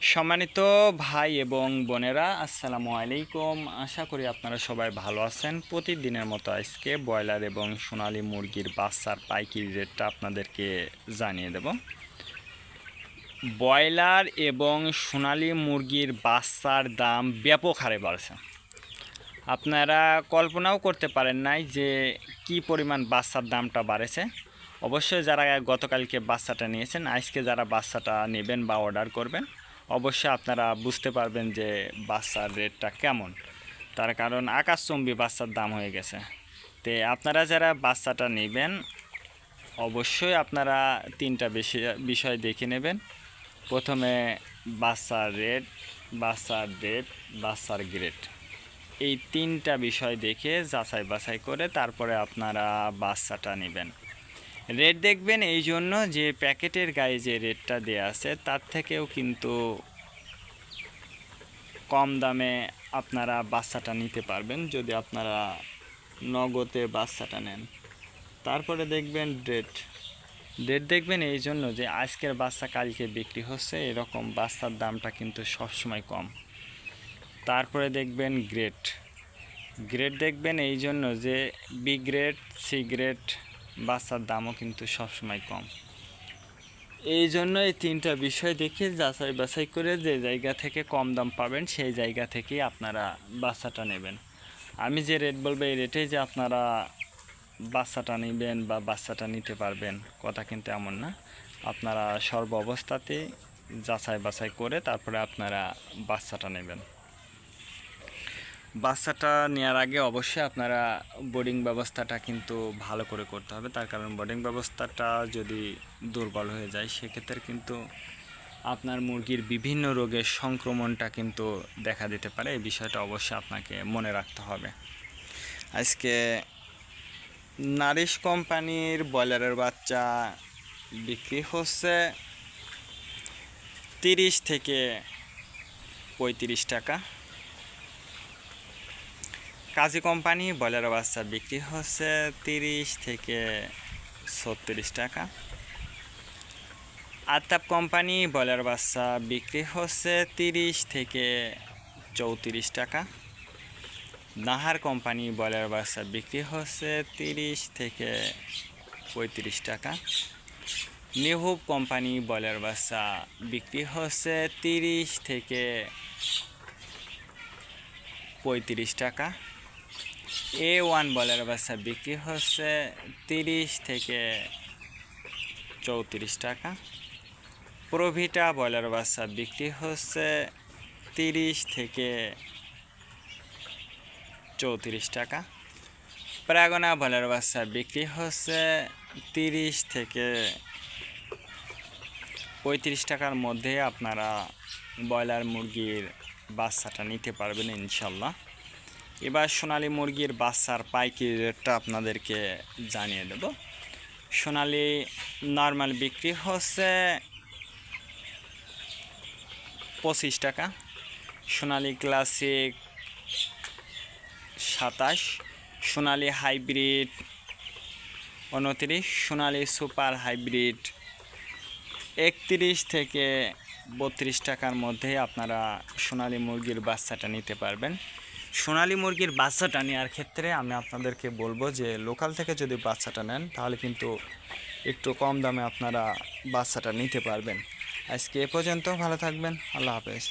সম্মানিত ভাই এবং বোনেরা, আসসালামু আলাইকুম। আশা করি আপনারা সবাই ভালো আছেন। প্রতিদিনের মতো আজকে ব্রয়লার এবং সোনালী মুরগির বাচ্চার পাইকারি রেটটা আপনাদেরকে জানিয়ে দেব। ব্রয়লার এবং সোনালী মুরগির বাচ্চার দাম ব্যাপক হারে বাড়ছে। আপনারা কল্পনাও করতে পারেন নাই যে কি পরিমাণ বাচ্চার দামটা বাড়েছে। অবশ্যই যারা গতকালকে বাচ্চাটা নিয়েছেন, আজকে যারা বাচ্চাটা নেবেন বা অর্ডার করবেন অবশ্যই আপনারা বুঝতে পারবেন যে বাচ্চার রেটটা কেমন। তার কারণ আকাশচম্বী বাচ্চার দাম হয়ে গেছে। তে আপনারা যারা বাচ্চাটা নেবেন, অবশ্যই আপনারা তিনটা বেশি বিষয় দেখে নেবেন। প্রথমে বাচ্চার রেট বাচ্চার রেট বাচ্চার গ্রেড। এই তিনটা বিষয় দেখে যাচাই বাছাই করে তারপরে আপনারা বাচ্চাটা নেবেন। রেট দেখবেন এই জন্য যে প্যাকেটের গায়ে যে রেটটা দেওয়া আছে, তার থেকেও কিন্তু কম দামে আপনারা বাচ্চাটা নিতে পারবেন যদি আপনারা নগদে বাচ্চাটা নেন। তারপরে দেখবেন ডেট ডেট দেখবেন এই জন্য যে আজকের বাচ্চা কালকে বিক্রি হচ্ছে, এরকম বাচ্চার দামটা কিন্তু সবসময় কম। তারপরে দেখবেন গ্রেড গ্রেড দেখবেন এই জন্য যে বি গ্রেড সি গ্রেড বাচ্চার দামও কিন্তু সবসময় কম। এই জন্য এই তিনটা বিষয় দেখে যাচাই বাছাই করে যে জায়গা থেকে কম দাম পাবেন, সেই জায়গা থেকেই আপনারা বাচ্চাটা নেবেন। আমি যে রেট বলব, এই রেটেই যে আপনারা বাচ্চাটা নেবেন বা বাচ্চাটা নিতে পারবেন, কথা কিন্তু এমন না। আপনারা সর্ব অবস্থাতে যাচাই বাছাই করে তারপরে আপনারা বাচ্চাটা নেবেন। বাচ্চাটা নেওয়ার আগে অবশ্যই আপনারা বোর্ডিং ব্যবস্থাটা কিন্তু ভালো করে করতে হবে। তার কারণ বোর্ডিং ব্যবস্থাটা যদি দুর্বল হয়ে যায়, সেক্ষেত্রে কিন্তু আপনার মুরগির বিভিন্ন রোগের সংক্রমণটা কিন্তু দেখা দিতে পারে। এই বিষয়টা অবশ্যই আপনাকে মনে রাখতে হবে। আজকে নারিশ কোম্পানির ব্রয়লারের বাচ্চা বিক্রি হচ্ছে তিরিশ থেকে পঁয়ত্রিশ টাকা। কাজী কোম্পানি, ব্রয়লার বাচ্চা বিক্রি হচ্ছে তিরিশ থেকে ছত্রিশ টাকা। আতাপ কোম্পানি, ব্রয়লার বাচ্চা বিক্রি হচ্ছে তিরিশ থেকে চৌত্রিশ টাকা। নাহার কোম্পানি, ব্রয়লার বাচ্চা বিক্রি হচ্ছে তিরিশ থেকে পঁয়ত্রিশ টাকা। নেহুব কোম্পানি, ব্রয়লার বাচ্চা বিক্রি হচ্ছে তিরিশ থেকে পঁয়ত্রিশ টাকা। এ ওয়ান বলের বাচ্চা বিক্রি হচ্ছে তিরিশ থেকে চৌত্রিশ টাকা। প্রভিটা বয়লার বাচ্চা বিক্রি হচ্ছে তিরিশ থেকে চৌত্রিশ টাকা। প্রাগনা বয়লার বাচ্চা বিক্রি হচ্ছে তিরিশ থেকে পঁয়ত্রিশ টাকার মধ্যে আপনারা ব্রয়লার মুরগির বাচ্চাটা নিতে পারবেন ইনশাল্লাহ। এবার সোনালি মুরগির বাচ্চার পাইকারি রেটটা আপনাদেরকে জানিয়ে দেব। সোনালি নর্মাল বিক্রি হচ্ছে পঁচিশ টাকা। সোনালি ক্লাসিক সাতাশ, সোনালি হাইব্রিড উনত্রিশ, সোনালি সুপার হাইব্রিড একত্রিশ থেকে বত্রিশ টাকার মধ্যে আপনারা সোনালি মুরগির বাচ্চাটা নিতে পারবেন। সোনালি মুরগির বাচ্চাটা নেওয়ার ক্ষেত্রে আমি আপনাদেরকে বলব যে লোকাল থেকে যদি বাচ্চাটা নেন, তাহলে কিন্তু একটু কম দামে আপনারা বাচ্চাটা নিতে পারবেন। আজকে এ পর্যন্ত, ভালো থাকবেন, আল্লাহ হাফেজ।